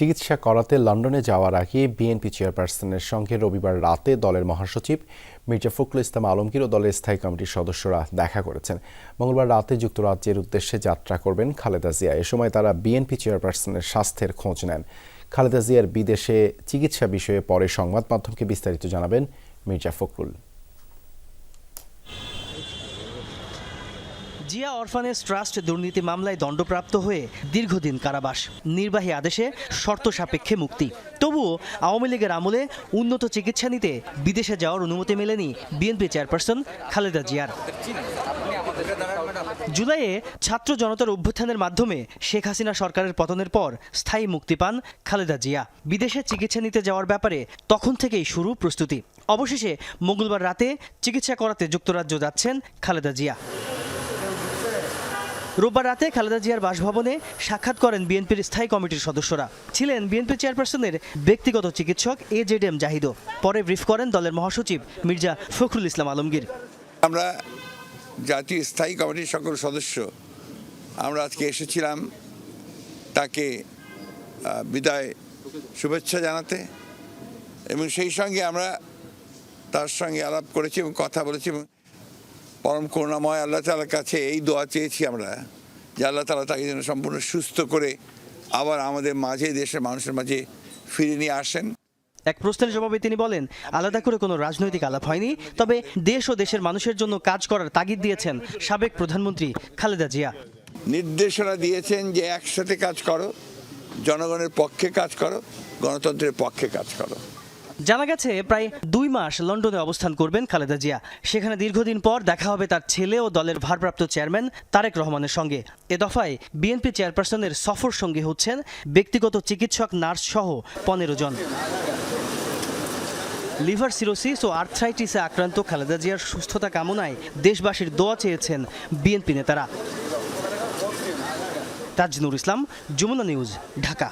চিকিৎসা করাতে লন্ডনে যাওয়ার আগে বিএনপি চেয়ারপারসনের সঙ্গে রবিবার রাতে দলের মহাসচিব মির্জা ফখরুল ইসলাম আলমগীর ও দলের স্থায়ী কমিটির সদস্যরা দেখা করেছেন। মঙ্গলবার রাতে যুক্তরাজ্যের উদ্দেশ্যে যাত্রা করবেন খালেদা জিয়া। এ সময় তারা বিএনপি চেয়ারপারসনের স্বাস্থ্যের খোঁজ নেন। খালেদা জিয়ার বিদেশে চিকিৎসা বিষয়ে পরে সংবাদ মাধ্যমকে বিস্তারিত জানাবেন মির্জা ফখরুল। জিয়া অরফানেজ ট্রাস্ট দুর্নীতি মামলায় দণ্ডপ্রাপ্ত হয়ে দীর্ঘদিন কারাবাস। নির্বাহী আদেশে শর্ত সাপেক্ষে মুক্তি। তবুও আওয়ামী লীগের আমলে উন্নত চিকিৎসা নিতে বিদেশে যাওয়ার অনুমতি মেলেনি বিএনপি চেয়ারপারসন খালেদা জিয়ার। জুলাইয়ে ছাত্র জনতার অভ্যুত্থানের মাধ্যমে শেখ হাসিনা সরকারের পতনের পর স্থায়ী মুক্তি পান খালেদা জিয়া। বিদেশে চিকিৎসা নিতে যাওয়ার ব্যাপারে তখন থেকেই শুরু প্রস্তুতি। অবশেষে মঙ্গলবার রাতে চিকিৎসা করাতে যুক্তরাজ্য যাচ্ছেন খালেদা জিয়া। রোববার রাতে খালেদা জিয়ার বাসভবনে সাক্ষাৎ করেন বিএনপির স্থায়ী কমিটির সদস্যরা। ছিলেন বিএনপি চেয়ারপারসনের ব্যক্তিগত চিকিৎসক এ জেড এম জাহিদও। পরে ব্রিফ করেন দলের মহাসচিব মির্জা ফখরুল ইসলাম আলমগীর। আমরা জাতীয় স্থায়ী কমিটির সকল সদস্য, আমরা আজকে এসেছিলাম তাকে বিদায় শুভেচ্ছা জানাতে এবং সেই সঙ্গে আমরা তার সঙ্গে আলাপ করেছি এবং কথা বলেছি এবং পরম করুণাময় আল্লাহ তালার কাছে এই দোয়া চেয়েছি আমরা যে আল্লাহ তালা তাকে যেন সম্পূর্ণ সুস্থ করে আবার আমাদের মাঝে দেশের মানুষের মাঝে ফিরে নিয়ে আসেন। এক প্রশ্নের জবাবে তিনি বলেন আলাদা করে কোনো রাজনৈতিক আলাপ হয়নি তবে দেশ ও দেশের মানুষের জন্য কাজ করার তাগিদ দিয়েছেন সাবেক প্রধানমন্ত্রী খালেদা জিয়া। নির্দেশনা দিয়েছেন যে একসাথে কাজ করো জনগণের পক্ষে কাজ করো গণতন্ত্রের পক্ষে কাজ করো। জানা গেছে, প্রায় দুই মাস লন্ডনে অবস্থান করবেন খালেদা জিয়া। সেখানে দীর্ঘদিন পর দেখা হবে তার ছেলে ও দলের ভারপ্রাপ্ত চেয়ারম্যান তারেক রহমানের সঙ্গে। এ দফায় বিএনপি চেয়ারপারসনের সফর সঙ্গী হচ্ছেন ব্যক্তিগত চিকিৎসক, নার্স সহ পনেরো জন। লিভার সিরোসিস ও আর্থ্রাইটিসে আক্রান্ত খালেদা জিয়ার সুস্থতা কামনায় দেশবাসীর দোয়া চেয়েছেন বিএনপি নেতারা। তাজনুর ইসলাম, যমুনা নিউজ, ঢাকা।